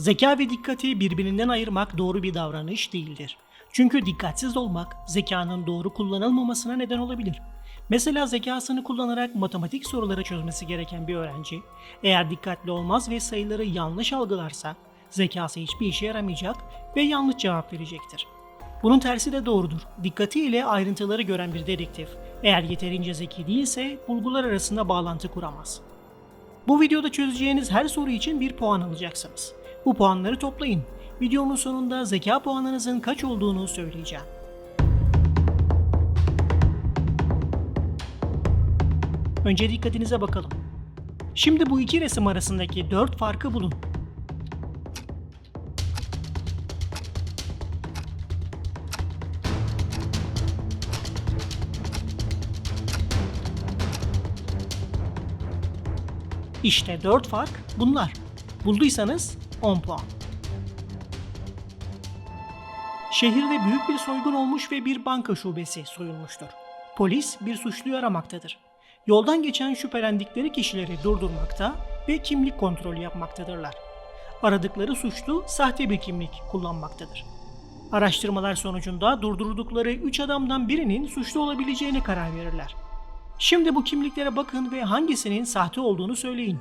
Zeka ve dikkati birbirinden ayırmak doğru bir davranış değildir. Çünkü dikkatsiz olmak zekanın doğru kullanılmamasına neden olabilir. Mesela zekasını kullanarak matematik soruları çözmesi gereken bir öğrenci, eğer dikkatli olmaz ve sayıları yanlış algılarsa, zekası hiçbir işe yaramayacak ve yanlış cevap verecektir. Bunun tersi de doğrudur. Dikkatiyle ayrıntıları gören bir dedektif, eğer yeterince zeki değilse bulgular arasında bağlantı kuramaz. Bu videoda çözeceğiniz her soru için bir puan alacaksınız. Bu puanları toplayın. Videomun sonunda zeka puanınızın kaç olduğunu söyleyeceğim. Önce dikkatinize bakalım. Şimdi bu iki resim arasındaki 4 farkı bulun. İşte 4 fark bunlar. Bulduysanız 10 puan. Şehirde büyük bir soygun olmuş ve bir banka şubesi soyulmuştur. Polis bir suçluyu aramaktadır. Yoldan geçen şüphelendikleri kişileri durdurmakta ve kimlik kontrolü yapmaktadırlar. Aradıkları suçlu sahte bir kimlik kullanmaktadır. Araştırmalar sonucunda durdurdukları 3 adamdan birinin suçlu olabileceğine karar verirler. Şimdi bu kimliklere bakın ve hangisinin sahte olduğunu söyleyin.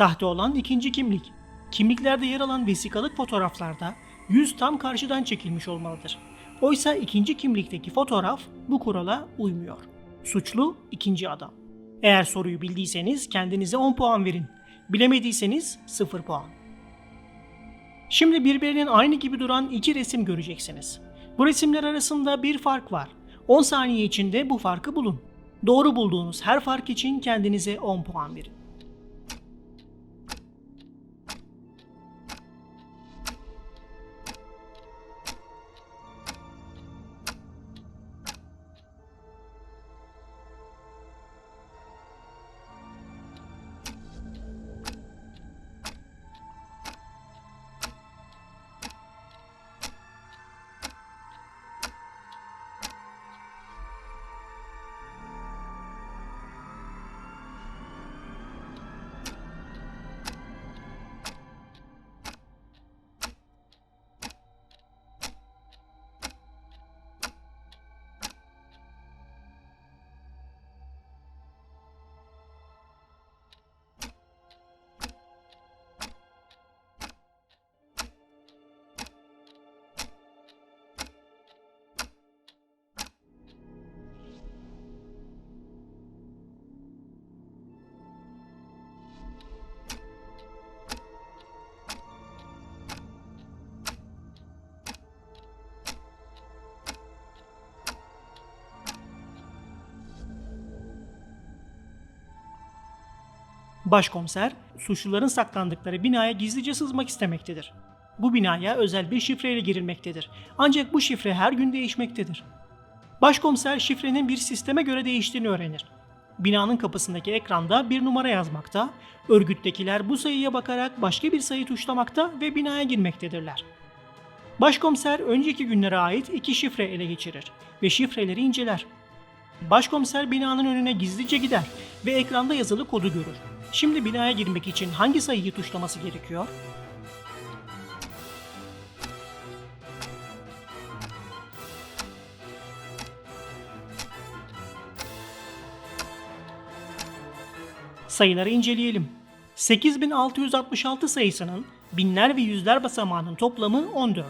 Sahte olan ikinci kimlik. Kimliklerde yer alan vesikalık fotoğraflarda yüz tam karşıdan çekilmiş olmalıdır. Oysa ikinci kimlikteki fotoğraf bu kurala uymuyor. Suçlu ikinci adam. Eğer soruyu bildiyseniz kendinize 10 puan verin. Bilemediyseniz 0 puan. Şimdi birbirinin aynı gibi duran iki resim göreceksiniz. Bu resimler arasında bir fark var. 10 saniye içinde bu farkı bulun. Doğru bulduğunuz her fark için kendinize 10 puan verin. Başkomiser, suçluların saklandıkları binaya gizlice sızmak istemektedir. Bu binaya özel bir şifreyle girilmektedir. Ancak bu şifre her gün değişmektedir. Başkomiser şifrenin bir sisteme göre değiştiğini öğrenir. Binanın kapısındaki ekranda bir numara yazmakta, örgüttekiler bu sayıya bakarak başka bir sayı tuşlamakta ve binaya girmektedirler. Başkomiser önceki günlere ait iki şifre ele geçirir ve şifreleri inceler. Başkomiser binanın önüne gizlice gider ve ekranda yazılı kodu görür. Şimdi binaya girmek için hangi sayıyı tuşlaması gerekiyor? Sayıları inceleyelim. 8666 sayısının binler ve yüzler basamağının toplamı 14.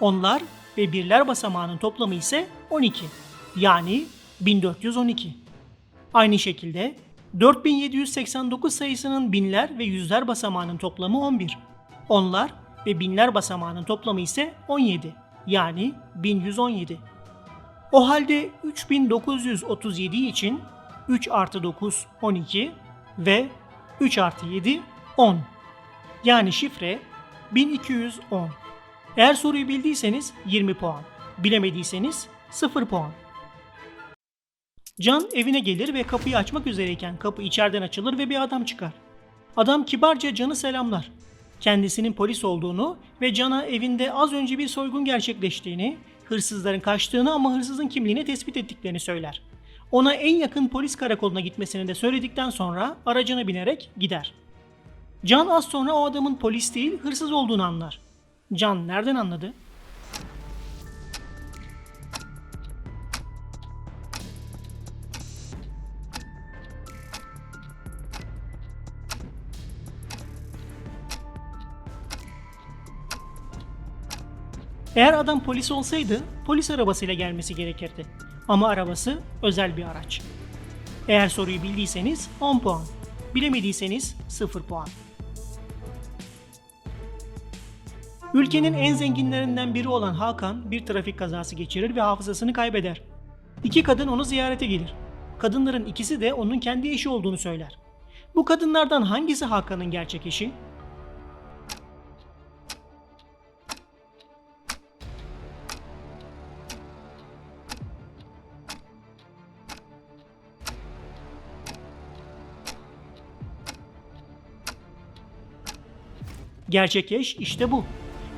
Onlar ve birler basamağının toplamı ise 12. Yani 1412. Aynı şekilde 4789 sayısının binler ve yüzler basamağının toplamı 11. Onlar ve binler basamağının toplamı ise 17. Yani 1117. O halde 3937 için 3 artı 9 12 ve 3 artı 7 10. Yani şifre 1210. Eğer soruyu bildiyseniz 20 puan, bilemediyseniz 0 puan. Can evine gelir ve kapıyı açmak üzereyken kapı içeriden açılır ve bir adam çıkar. Adam kibarca Can'ı selamlar. Kendisinin polis olduğunu ve Can'a evinde az önce bir soygun gerçekleştiğini, hırsızların kaçtığını ama hırsızın kimliğini tespit ettiklerini söyler. Ona en yakın polis karakoluna gitmesini de söyledikten sonra aracına binerek gider. Can az sonra o adamın polis değil hırsız olduğunu anlar. Can nereden anladı? Eğer adam polis olsaydı polis arabasıyla gelmesi gerekirdi. Ama arabası özel bir araç. Eğer soruyu bildiyseniz 10 puan. Bilemediyseniz 0 puan. Ülkenin en zenginlerinden biri olan Hakan bir trafik kazası geçirir ve hafızasını kaybeder. İki kadın onu ziyarete gelir. Kadınların ikisi de onun kendi eşi olduğunu söyler. Bu kadınlardan hangisi Hakan'ın gerçek eşi? Gerçek eş işte bu.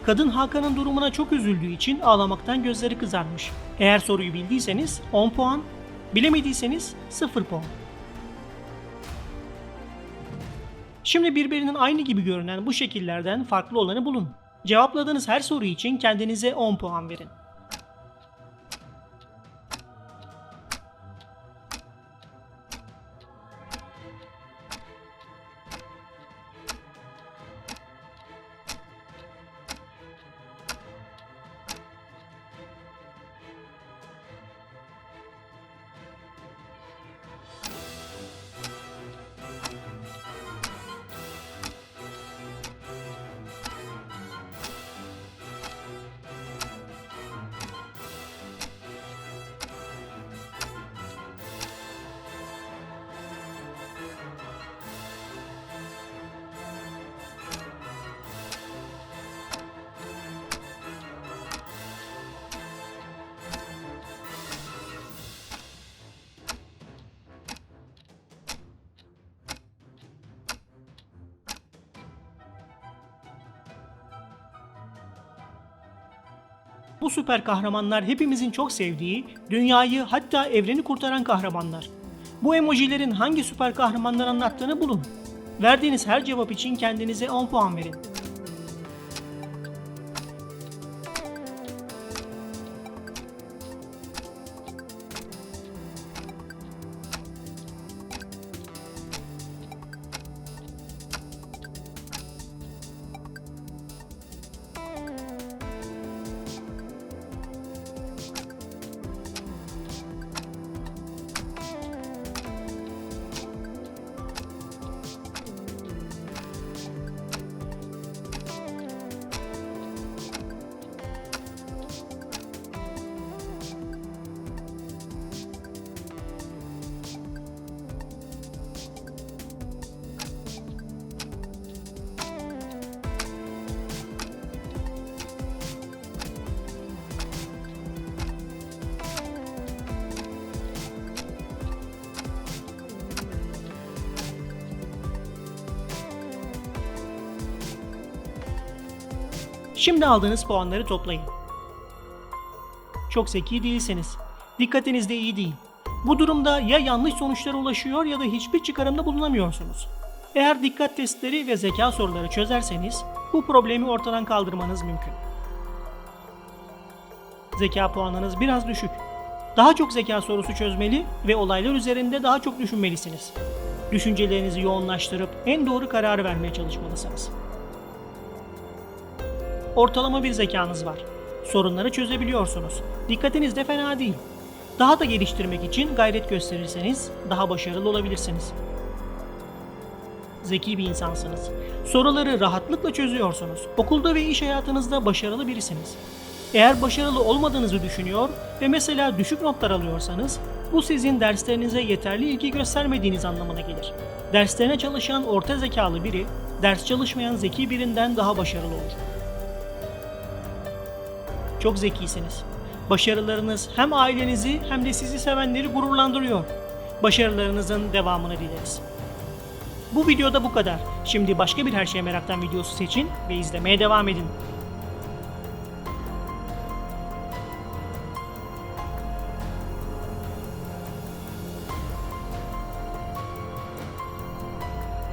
Kadın Hakan'ın durumuna çok üzüldüğü için ağlamaktan gözleri kızarmış. Eğer soruyu bildiyseniz 10 puan, bilemediyseniz 0 puan. Şimdi birbirinin aynı gibi görünen bu şekillerden farklı olanı bulun. Cevapladığınız her soru için kendinize 10 puan verin. Bu süper kahramanlar hepimizin çok sevdiği, dünyayı hatta evreni kurtaran kahramanlar. Bu emojilerin hangi süper kahramanlar anlattığını bulun. Verdiğiniz her cevap için kendinize 10 puan verin. Şimdi aldığınız puanları toplayın. Çok zeki değilseniz, dikkatiniz de iyi değil. Bu durumda ya yanlış sonuçlara ulaşıyor ya da hiçbir çıkarımda bulunamıyorsunuz. Eğer dikkat testleri ve zeka soruları çözerseniz bu problemi ortadan kaldırmanız mümkün. Zeka puanınız biraz düşük. Daha çok zeka sorusu çözmeli ve olaylar üzerinde daha çok düşünmelisiniz. Düşüncelerinizi yoğunlaştırıp en doğru kararı vermeye çalışmalısınız. Ortalama bir zekanız var. Sorunları çözebiliyorsunuz. Dikkatiniz de fena değil. Daha da geliştirmek için gayret gösterirseniz daha başarılı olabilirsiniz. Zeki bir insansınız. Soruları rahatlıkla çözüyorsunuz. Okulda ve iş hayatınızda başarılı birisiniz. Eğer başarılı olmadığınızı düşünüyor ve mesela düşük notlar alıyorsanız bu sizin derslerinize yeterli ilgi göstermediğiniz anlamına gelir. Derslerine çalışan orta zekalı biri ders çalışmayan zeki birinden daha başarılı olur. Çok zekisiniz. Başarılarınız hem ailenizi hem de sizi sevenleri gururlandırıyor. Başarılarınızın devamını dileriz. Bu videoda bu kadar. Şimdi başka bir her şeye meraktan videosu seçin ve izlemeye devam edin.